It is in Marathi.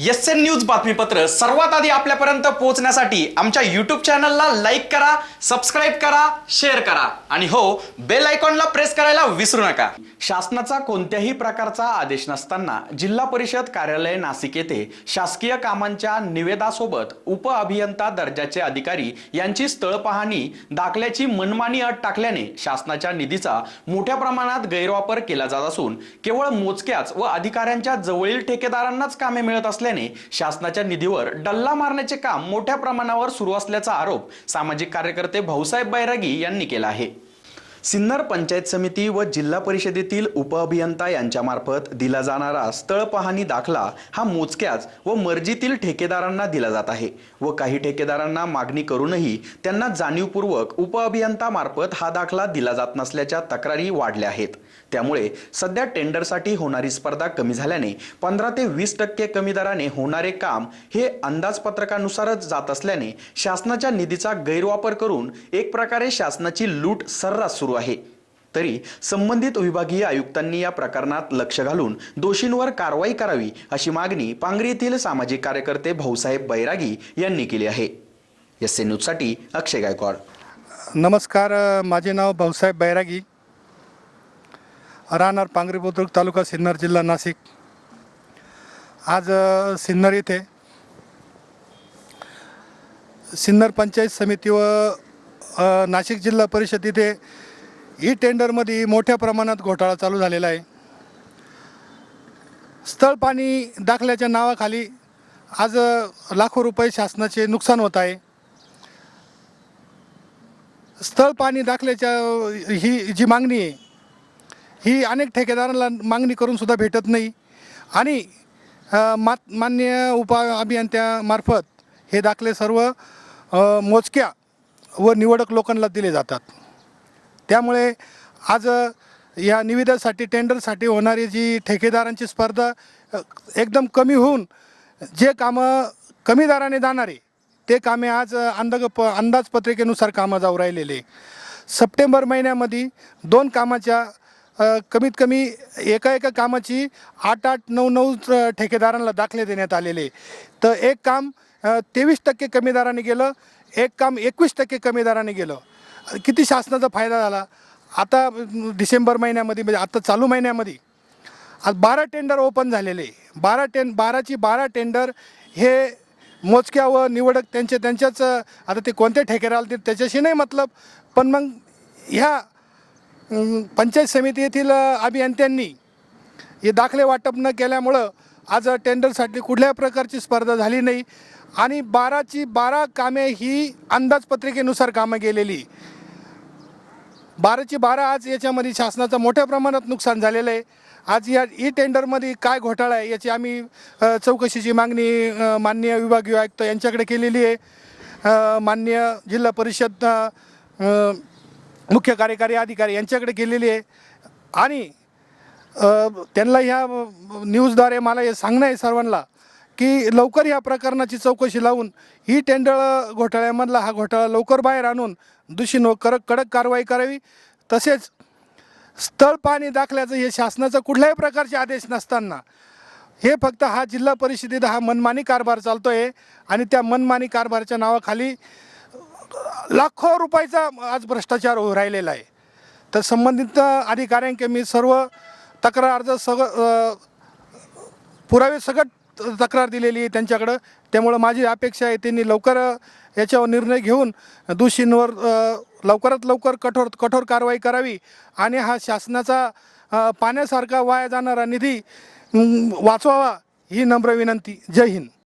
एस एन न्यूज बातमीपत्र सर्वात आधी आपल्यापर्यंत पोहोचण्यासाठी आमच्या युट्यूब चॅनलला लाईक करा सबस्क्राईब करा शेअर करा. आणि हो बेल आयकॉनला प्रेस करायला विसरू नका. शासनाचा कोणत्याही प्रकारचा आदेश नसताना जिल्हा परिषद कार्यालय नाशिक येथे शासकीय कामांच्या निवेदासोबत उप अभियंता दर्जाचे अधिकारी यांची स्थळ पाहणी दाखल्याची मनमानी अट टाकल्याने शासनाच्या निधीचा मोठ्या प्रमाणात गैरवापर केला जात असून केवळ मोजक्याच व अधिकाऱ्यांच्या जवळील ठेकेदारांनाच कामे मिळत असल्याने शासनाच्या निधीवर डल्ला मारण्याचे काम मोठ्या प्रमाणावर सुरू असल्याचा आरोप सामाजिक कार्यकर्ते भाऊसाहेब बैरागी यांनी केला आहे. सिन्नर पंचायत समिती व जिल्हा परिषदेतील उपअभियंता यांच्यामार्फत दिला जाणारा स्थळ पाहणी दाखला हा मोजक्याच व मर्जीतील ठेकेदारांना दिला जात आहे व काही ठेकेदारांना मागणी करूनही त्यांना जाणीवपूर्वक उपअभियंतामार्फत हा दाखला दिला जात नसल्याच्या तक्रारी वाढल्या आहेत. त्यामुळे सध्या टेंडरसाठी होणारी स्पर्धा कमी झाल्याने पंधरा ते वीस टक्के कमी दराने होणारे काम हे अंदाजपत्रकानुसारच जात असल्याने शासनाच्या निधीचा गैरवापर करून एक प्रकारे शासनाची लूट सर्रास सुरू आहे. तरी संबंधित विभागीय आयुक्तांनी या प्रकरणात लक्ष घालून दोषींवर कारवाई करावी अशी मागणी पांगरी येथील सामाजिक कार्यकर्ते भाऊसाहेब बैरागी यांनी केली आहे. एस एन न्यूजसाठी अक्षय गायकवाड. नमस्कार माझे नाव भाऊसाहेब बैरागी. राहणार पांगरी बुद्रुक तालुका सिन्नर जिल्हा नाशिक. आज सिन्नर येथे सिन्नर पंचायत समिती व नाशिक जिल्हा परिषद इथे ई टेंडरमध्ये मोठ्या प्रमाणात घोटाळा चालू झालेला आहे. स्थळ पाणी दाखल्याच्या नावाखाली आज लाखो रुपये शासनाचे नुकसान होत आहे. स्थळ पाणी दाखल्याच्या ही जी मागणी आहे ही अनेक ठेकेदारांना मागणी करूनसुद्धा भेटत नाही. आणि मा मान्य उपा अभियंत्यामार्फत हे दाखले सर्व मोजक्या व निवडक लोकांना दिले जातात. त्यामुळे आज या निविदासाठी टेंडरसाठी होणारी जी ठेकेदारांची स्पर्धा एकदम कमी होऊन जे कामं कमी दराने जाणारे ते कामे आज अ, अंदाज प अंदाजपत्रिकेनुसार कामं जाऊ राहिलेले. सप्टेंबर महिन्यामध्ये दोन कामाच्या कमीत कमी एका एका कामाची आठ आठ नऊ नऊ ठेकेदारांना दाखले देण्यात आलेले. तर एक काम तेवीस टक्के कमी दराने गेलं एक काम एकवीस टक्के कमी दराने गेलं. किती शासनाचा फायदा झाला? आता डिसेंबर महिन्यामध्ये म्हणजे आता चालू महिन्यामध्ये आज बारा टेंडर ओपन झालेले. बारा टेन बाराची बारा टेंडर हे मोजक्या व निवडक त्यांचे त्यांच्याच आता ते कोणत्या ठेकेदाराला ते त्याच्याशी नाही मतलब. पण मग ह्या पंचायत समिती येथील अभियंत्यांनी हे दाखले वाटप न केल्यामुळं आज टेंडरसाठी कुठल्याही प्रकारची स्पर्धा झाली नाही. आणि बाराची बारा कामे ही अंदाजपत्रिकेनुसार कामं गेलेली बाराची बारा आज याच्यामध्ये शासनाचं मोठ्या प्रमाणात नुकसान झालेलं आहे. आज या ई टेंडरमध्ये काय घोटाळा आहे याची आम्ही चौकशीची मागणी अ, माननीय विभागीय आयुक्त यांच्याकडे केलेली आहे. माननीय जिल्हा परिषद मुख्य कार्यकारी अधिकारी यांच्याकडे केलेली आहे. आणि त्यांना ह्या न्यूजद्वारे मला हे सांगणं आहे सर्वांना की लवकर या प्रकरणाची चौकशी लावून ही टेंडळ घोटाळ्यामधला हा घोटाळा लवकर बाहेर आणून दोषींवर कडक कडक कारवाई करावी. तसेच स्थळ पाणी दाखल्याचं हे शासनाचा कुठल्याही प्रकारचे आदेश नसताना हे फक्त हा जिल्हा परिषदेत हा मनमानी कारभार चालतो आहे आणि त्या मनमानी कारभारच्या नावाखाली लाखो रुपयाचा आज भ्रष्टाचार होऊ राहिलेला आहे. तर संबंधित अधिकाऱ्यांके मी सर्व तक्रार अर्ज सग पुरावे सकट तक्रार दिलेली आहे त्यांच्याकडं. त्यामुळं माझी अपेक्षा आहे त्यांनी लवकर याच्यावर निर्णय घेऊन दोषींवर लवकरात लवकर कठोर कठोर कारवाई करावी आणि हा शासनाचा पाण्यासारखा वाया जाणारा निधी वाचवावा ही नम्र विनंती. जय हिंद.